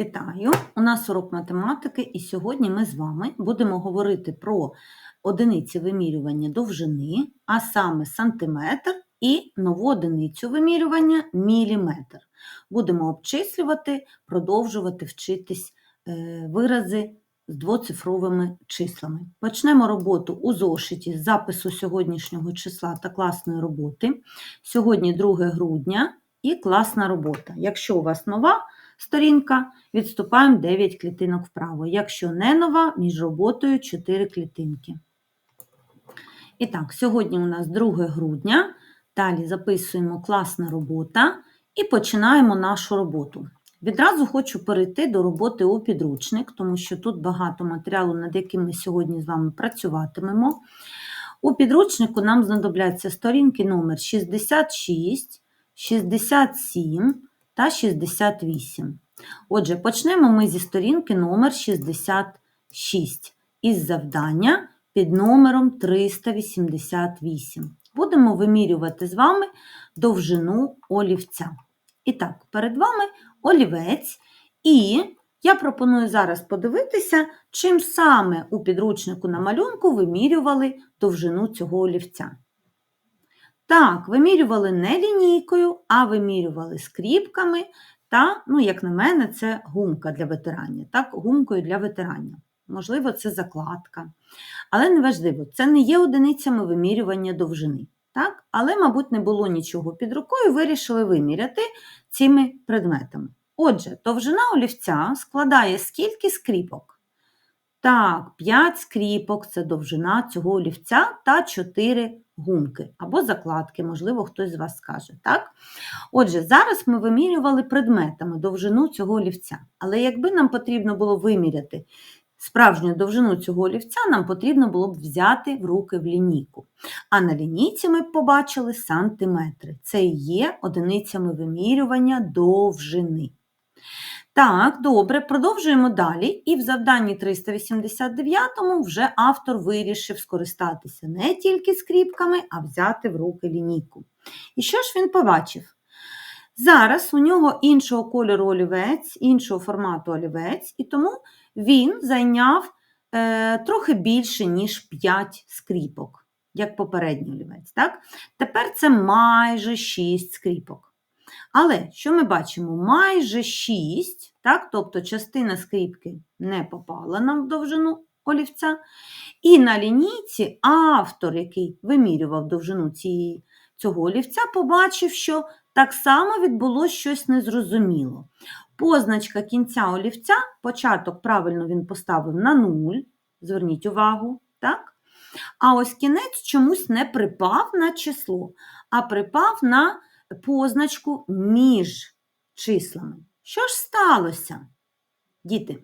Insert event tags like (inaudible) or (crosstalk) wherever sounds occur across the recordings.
Вітаю! У нас урок математики, і сьогодні ми з вами будемо говорити про одиниці вимірювання довжини, а саме сантиметр, і нову одиницю вимірювання міліметр. Будемо обчислювати, продовжувати вчитись е, вирази з двоцифровими числами. Почнемо роботу у зошиті з запису сьогоднішнього числа та класної роботи. Сьогодні 2 грудня і класна робота. Якщо у вас нова, сторінка, відступаємо 9 клітинок вправо. Якщо не нова, між роботою 4 клітинки. І так, сьогодні у нас 2 грудня. Далі записуємо класна робота і починаємо нашу роботу. Відразу хочу перейти до роботи у підручник, тому що тут багато матеріалу, над яким ми сьогодні з вами працюватимемо. У підручнику нам знадобляться сторінки номер 66, 67 та 68. Отже, почнемо ми зі сторінки номер 66 із завдання під номером 388. Будемо вимірювати з вами довжину олівця. І так, перед вами олівець, і я пропоную зараз подивитися, чим саме у підручнику на малюнку вимірювали довжину цього олівця. Так, вимірювали не лінійкою, а вимірювали скріпками та, ну, як на мене, це гумка для витирання. Так, гумкою для витирання. Можливо, це закладка. Але неважливо, це не є одиницями вимірювання довжини. Так? Але, мабуть, не було нічого під рукою, вирішили виміряти цими предметами. Отже, довжина олівця складає скільки скріпок? Так, 5 скріпок це довжина цього олівця та 4 гумки або закладки, можливо, хтось з вас скаже. Так? Отже, зараз ми вимірювали предметами довжину цього олівця. Але якби нам потрібно було виміряти справжню довжину цього олівця, нам потрібно було б взяти в руки в лінійку. А на лінійці ми побачили сантиметри. Це є одиницями вимірювання довжини. Так, добре, продовжуємо далі. І в завданні 389 вже автор вирішив скористатися не тільки скріпками, а взяти в руки лінійку. І що ж він побачив? Зараз у нього іншого кольору олівець, іншого формату олівець, і тому він зайняв е, трохи більше, ніж 5 скріпок, як попередній олівець. Так? Тепер це майже 6 скріпок. Але що ми бачимо? Майже 6, так? тобто частина скріпки не попала нам в довжину олівця. І на лінійці автор, який вимірював довжину цієї, цього олівця, побачив, що так само відбулося щось незрозуміло. Позначка кінця олівця, початок правильно він поставив на 0, зверніть увагу, так? А ось кінець чомусь не припав на число, а припав на позначку між числами. Що ж сталося, діти?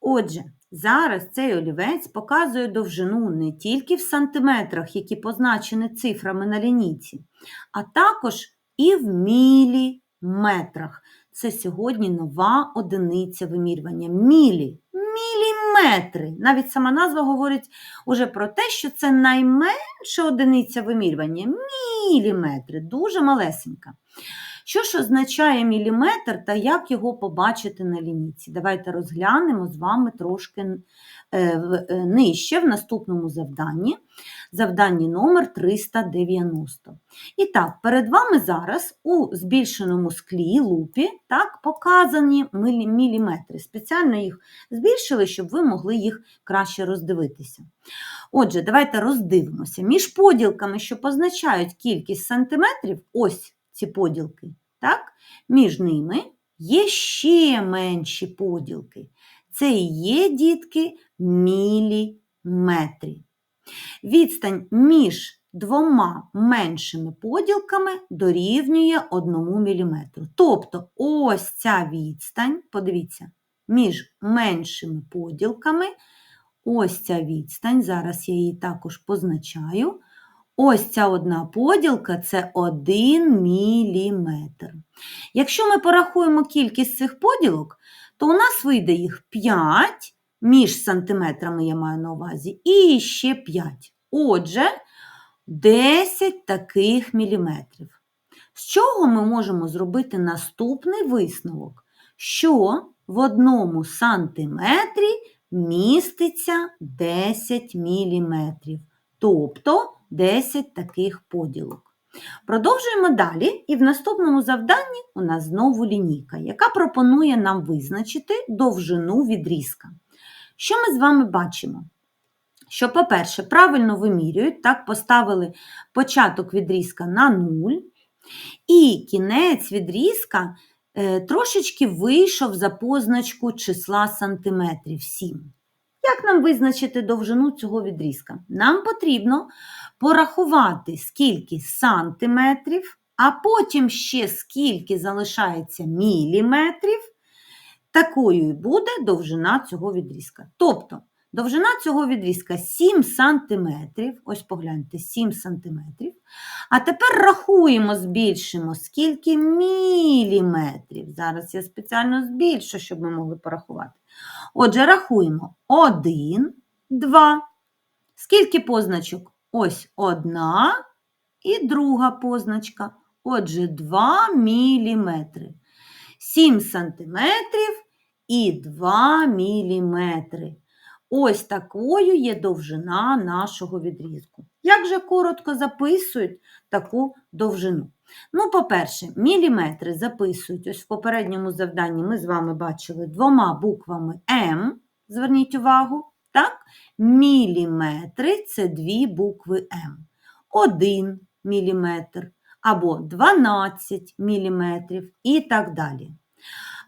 Отже, зараз цей олівець показує довжину не тільки в сантиметрах, які позначені цифрами на лінійці, а також і в міліметрах. Це сьогодні нова одиниця вимірювання. Мілі. Міліметри. Навіть сама назва говорить уже про те, що це найменша одиниця вимірювання. Міліметри. Дуже малесенька. Що ж означає міліметр та як його побачити на лінійці? Давайте розглянемо з вами трошки е, нижче в наступному завданні, завданні номер 390. І так, перед вами зараз у збільшеному склі лупі так, показані міліметри. Спеціально їх збільшили, щоб ви могли їх краще роздивитися. Отже, давайте роздивимося. Між поділками, що позначають кількість сантиметрів, ось ці поділки, так? між ними є ще менші поділки. Це і є, дітки, міліметри. Відстань між двома меншими поділками дорівнює 1 мм. Тобто ось ця відстань, подивіться, між меншими поділками, ось ця відстань, зараз я її також позначаю, Ось ця одна поділка це 1 міліметр. Якщо ми порахуємо кількість цих поділок, то у нас вийде їх 5 між сантиметрами, я маю на увазі, і ще 5. Отже, 10 таких міліметрів. З чого ми можемо зробити наступний висновок? що в одному сантиметрі міститься 10 міліметрів, тобто 10 таких поділок. Продовжуємо далі, і в наступному завданні у нас знову лінійка, яка пропонує нам визначити довжину відрізка. Що ми з вами бачимо? Що, по-перше, правильно вимірюють, так, поставили початок відрізка на 0, і кінець відрізка е, трошечки вийшов за позначку числа сантиметрів 7. Як нам визначити довжину цього відрізка? Нам потрібно порахувати, скільки сантиметрів, а потім ще скільки залишається міліметрів, такою і буде довжина цього відрізка. Тобто, довжина цього відрізка 7 сантиметрів, ось погляньте, 7 сантиметрів. А тепер рахуємо, збільшимо, скільки міліметрів. Зараз я спеціально збільшу, щоб ми могли порахувати. Отже, рахуємо 1, 2. Скільки позначок? Ось одна і друга позначка. Отже, 2 міліметри. 7 сантиметрів і 2 міліметри. Ось такою є довжина нашого відрізку. Як же коротко записують таку довжину? Ну, по-перше, міліметри записують, ось в попередньому завданні ми з вами бачили двома буквами М, зверніть увагу, так? Міліметри це дві букви М. 1 міліметр або 12 міліметрів і так далі.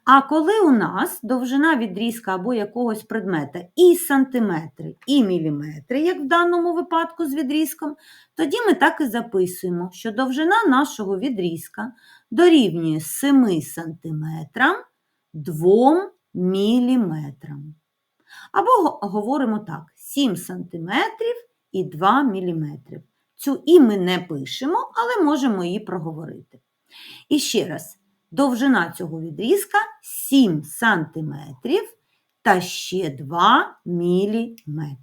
А коли у нас довжина відрізка або якогось предмета і сантиметри, і міліметри, як в даному випадку з відрізком, тоді ми так і записуємо, що довжина нашого відрізка дорівнює 7 сантиметрам 2 міліметрам. Або говоримо так: 7 сантиметрів і 2 міліметрів. Цю і ми не пишемо, але можемо її проговорити. І ще раз. Довжина цього відрізка 7 см та ще 2 мм.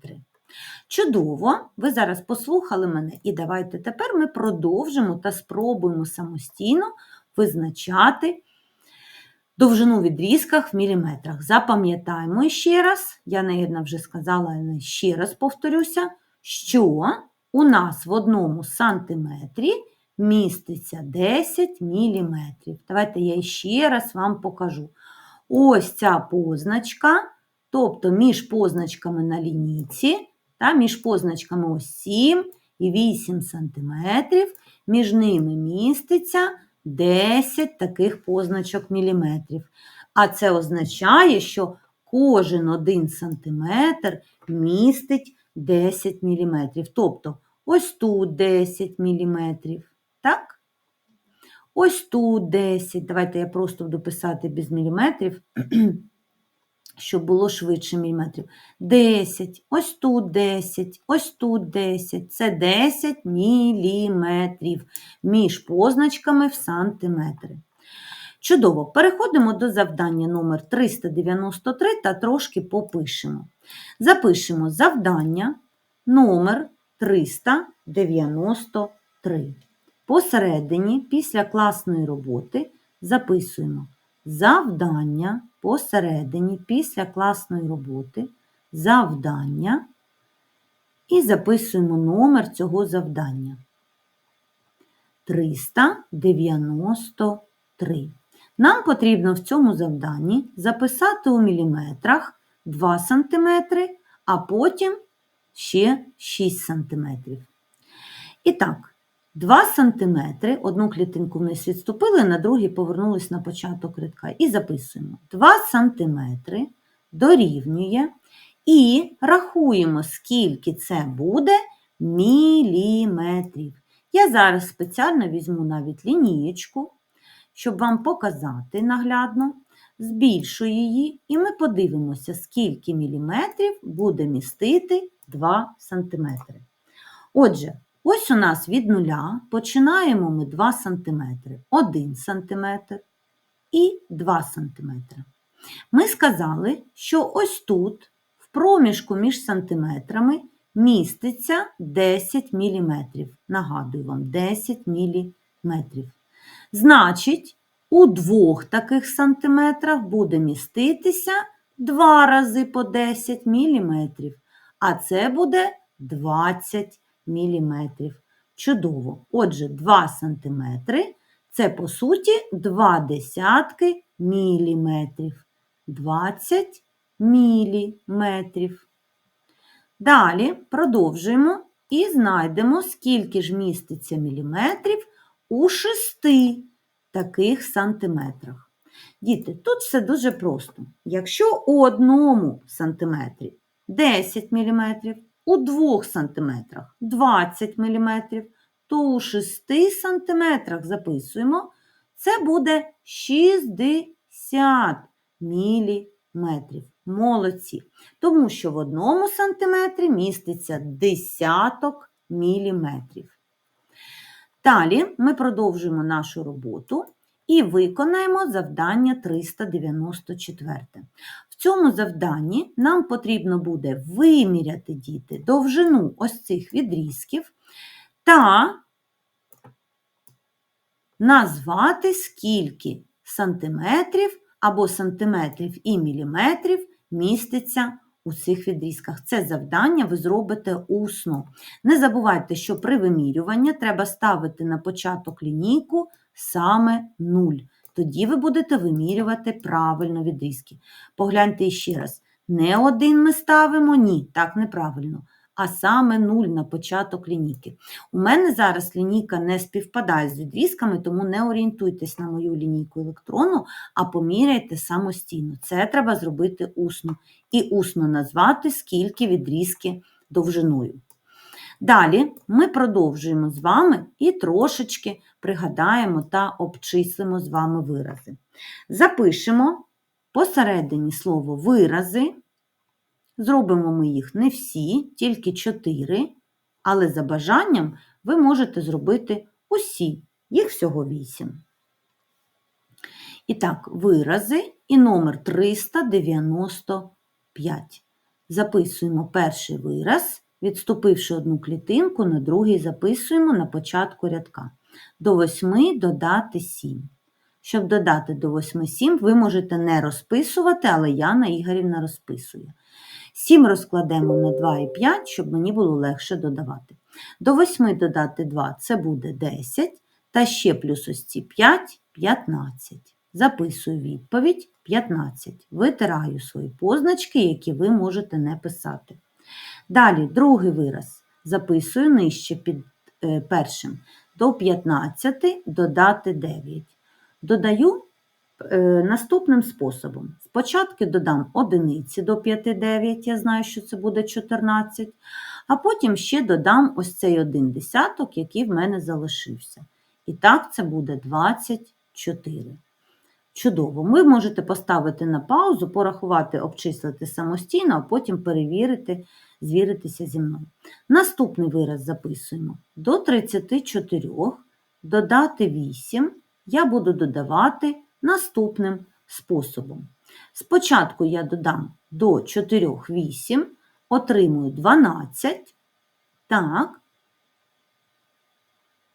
Чудово! Ви зараз послухали мене, і давайте тепер ми продовжимо та спробуємо самостійно визначати довжину відрізках в міліметрах. Запам'ятаємо ще раз, я, навірно, вже сказала, але ще раз повторюся, що у нас в одному сантиметрі міститься 10 мм. Давайте я ще раз вам покажу. Ось ця позначка, тобто між позначками на лінійці, та, між позначками ось 7 і 8 см, між ними міститься 10 таких позначок міліметрів. А це означає, що кожен 1 см містить 10 мм. Тобто ось тут 10 мм. Так? Ось тут 10. Давайте я просто буду писати без міліметрів, (clears throat) щоб було швидше міліметрів. 10. Ось тут 10, ось тут 10. Це 10 міліметрів між позначками в сантиметри. Чудово, переходимо до завдання номер 393 та трошки попишемо. Запишемо завдання номер 393. Посередині, після класної роботи, записуємо завдання посередині, після класної роботи, завдання і записуємо номер цього завдання. 393. Нам потрібно в цьому завданні записати у міліметрах 2 см, а потім ще 6 см. І так, 2 см, одну клітинку вниз відступили, на другий повернулись на початок рядка. І записуємо 2 см дорівнює і рахуємо, скільки це буде міліметрів. Я зараз спеціально візьму навіть лінієчку, щоб вам показати наглядно, збільшую її, і ми подивимося, скільки міліметрів буде містити 2 см. Отже, Ось у нас від нуля починаємо ми 2 см, 1 см і 2 см. Ми сказали, що ось тут, в проміжку між сантиметрами, міститься 10 мм. Нагадую вам, 10 мм. Значить, У двох таких сантиметрах буде міститися два рази по 10 мм, а це буде 20 мм. Чудово. Отже, 2 см це, по суті, 2 десятки міліметрів. 20 міліметрів. Далі продовжуємо і знайдемо, скільки ж міститься міліметрів у шести таких сантиметрах. Діти, тут все дуже просто. Якщо у одному сантиметрі 10 мм, у 2 сантиметрах 20 мм, то у 6 сантиметрах записуємо, це буде 60 міліметрів. Молодці. Тому що в одному сантиметрі міститься десяток міліметрів. Далі ми продовжуємо нашу роботу і виконаємо завдання 394. В цьому завданні нам потрібно буде виміряти діти довжину ось цих відрізків та назвати, скільки сантиметрів або сантиметрів і міліметрів міститься у цих відрізках. Це завдання ви зробите усно. Не забувайте, що при вимірюванні треба ставити на початок лінійку саме 0. Тоді ви будете вимірювати правильно відрізки. Погляньте ще раз. Не один ми ставимо, ні, так неправильно. А саме 0 на початок лінійки. У мене зараз лінійка не співпадає з відрізками, тому не орієнтуйтесь на мою лінійку електрону, а поміряйте самостійно. Це треба зробити усно. І усно назвати, скільки відрізки довжиною. Далі ми продовжуємо з вами і трошечки пригадаємо та обчислимо з вами вирази. Запишемо посередині слово вирази. Зробимо ми їх не всі, тільки 4, але за бажанням ви можете зробити усі, їх всього 8. І так, вирази і номер 395. Записуємо перший вираз, відступивши одну клітинку, на другий записуємо на початку рядка. До 8 додати 7. Щоб додати до 8 7, ви можете не розписувати, але Яна Ігорівна розписує. 7 розкладемо на 2 і 5, щоб мені було легше додавати. До 8 додати 2 це буде 10, та ще плюс ось ці 5 15. Записую відповідь 15. Витираю свої позначки, які ви можете не писати. Далі, другий вираз. Записую нижче під е, першим. До 15 додати 9. Додаю е, наступним способом. Спочатку додам одиниці до 5 9, я знаю, що це буде 14, а потім ще додам ось цей один десяток, який в мене залишився. І так це буде 24. Чудово. Ви можете поставити на паузу, порахувати, обчислити самостійно, а потім перевірити, звіритися зі мною. Наступний вираз записуємо. До 34 додати 8 я буду додавати наступним способом. Спочатку я додам до 4 8, отримую 12. Так.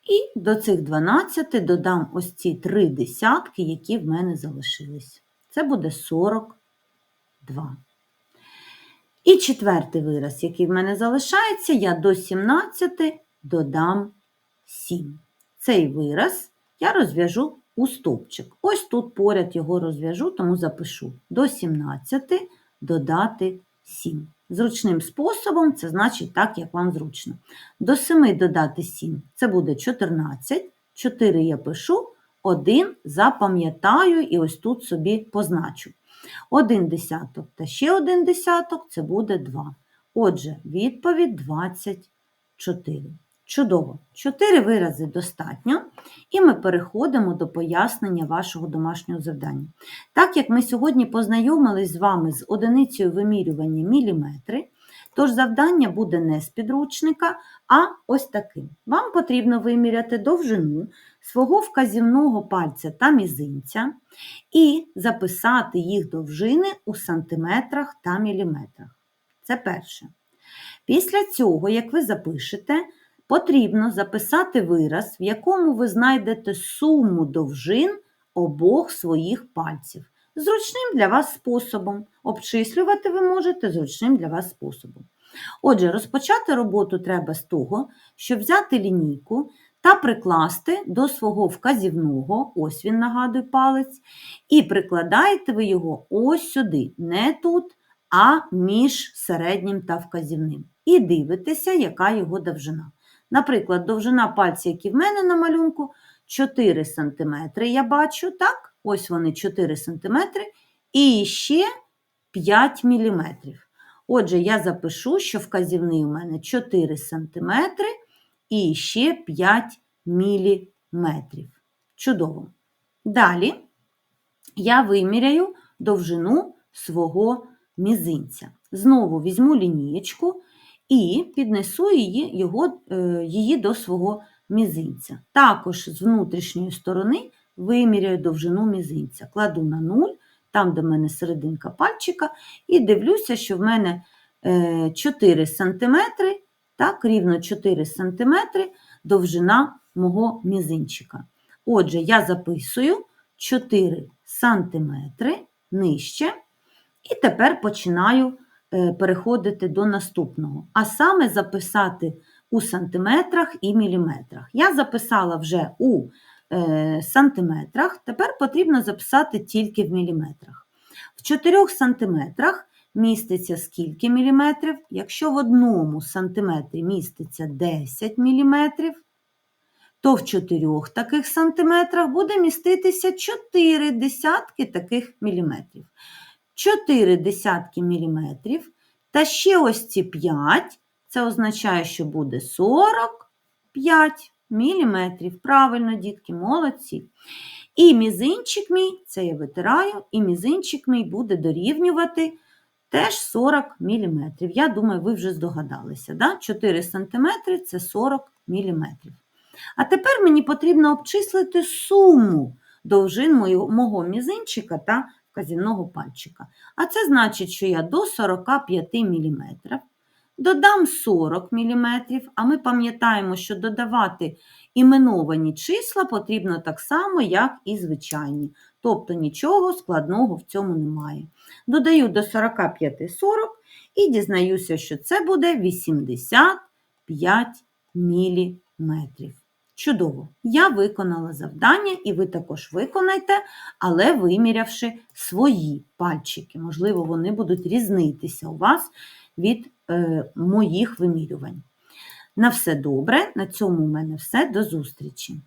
І до цих 12 додам ось ці три десятки, які в мене залишились. Це буде 42. І четвертий вираз, який в мене залишається, я до 17 додам 7. Цей вираз я розв'яжу у стовпчик. Ось тут поряд його розв'яжу, тому запишу до 17 додати 7. Зручним способом, це значить так, як вам зручно. До 7 додати 7 це буде 14. 4 я пишу, 1 запам'ятаю і ось тут собі позначу. 1 десяток та ще 1 десяток це буде 2. Отже, відповідь 24. Чудово! 4 вирази достатньо, і ми переходимо до пояснення вашого домашнього завдання. Так як ми сьогодні познайомились з вами з одиницею вимірювання міліметри, тож завдання буде не з підручника, а ось таким. Вам потрібно виміряти довжину свого вказівного пальця та мізинця і записати їх довжини у сантиметрах та міліметрах. Це перше. Після цього, як ви запишете, потрібно записати вираз, в якому ви знайдете суму довжин обох своїх пальців. Зручним для вас способом. Обчислювати ви можете зручним для вас способом. Отже, розпочати роботу треба з того, щоб взяти лінійку та прикласти до свого вказівного, ось він нагадує палець, і прикладаєте ви його ось сюди, не тут, а між середнім та вказівним. І дивитеся, яка його довжина. Наприклад, довжина пальця, які в мене на малюнку, 4 см я бачу, так? Ось вони 4 см, і ще 5 мм. Отже, я запишу, що вказівний у мене 4 см і ще 5 мм. Чудово. Далі я виміряю довжину свого мізинця. Знову візьму лінієчку і піднесу її, його, е, її до свого мізинця. Також з внутрішньої сторони виміряю довжину мізинця. Кладу на 0, там, де в мене серединка пальчика, і дивлюся, що в мене е, 4 см, так, рівно 4 см довжина мого мізинчика. Отже, я записую 4 см нижче, і тепер починаю е, переходити до наступного, а саме записати у сантиметрах і міліметрах. Я записала вже у е, сантиметрах, тепер потрібно записати тільки в міліметрах. В 4 сантиметрах міститься скільки міліметрів? Якщо в одному сантиметрі міститься 10 міліметрів, то в 4 таких сантиметрах буде міститися 4 десятки таких міліметрів. 4 десятки міліметрів та ще ось ці 5, це означає, що буде 45 міліметрів. Правильно, дітки, молодці. І мізинчик мій, це я витираю, і мізинчик мій буде дорівнювати теж 40 мм. Я думаю, ви вже здогадалися. Да? 4 см це 40 мм. А тепер мені потрібно обчислити суму довжин мого, мізинчика та вказівного пальчика. А це значить, що я до 45 мм додам 40 мм, а ми пам'ятаємо, що додавати іменовані числа потрібно так само, як і звичайні. Тобто нічого складного в цьому немає. Додаю до 45 40 і дізнаюся, що це буде 85 міліметрів. Чудово! Я виконала завдання, і ви також виконайте, але вимірявши свої пальчики. Можливо, вони будуть різнитися у вас від е, моїх вимірювань. На все добре, на цьому у мене все. До зустрічі!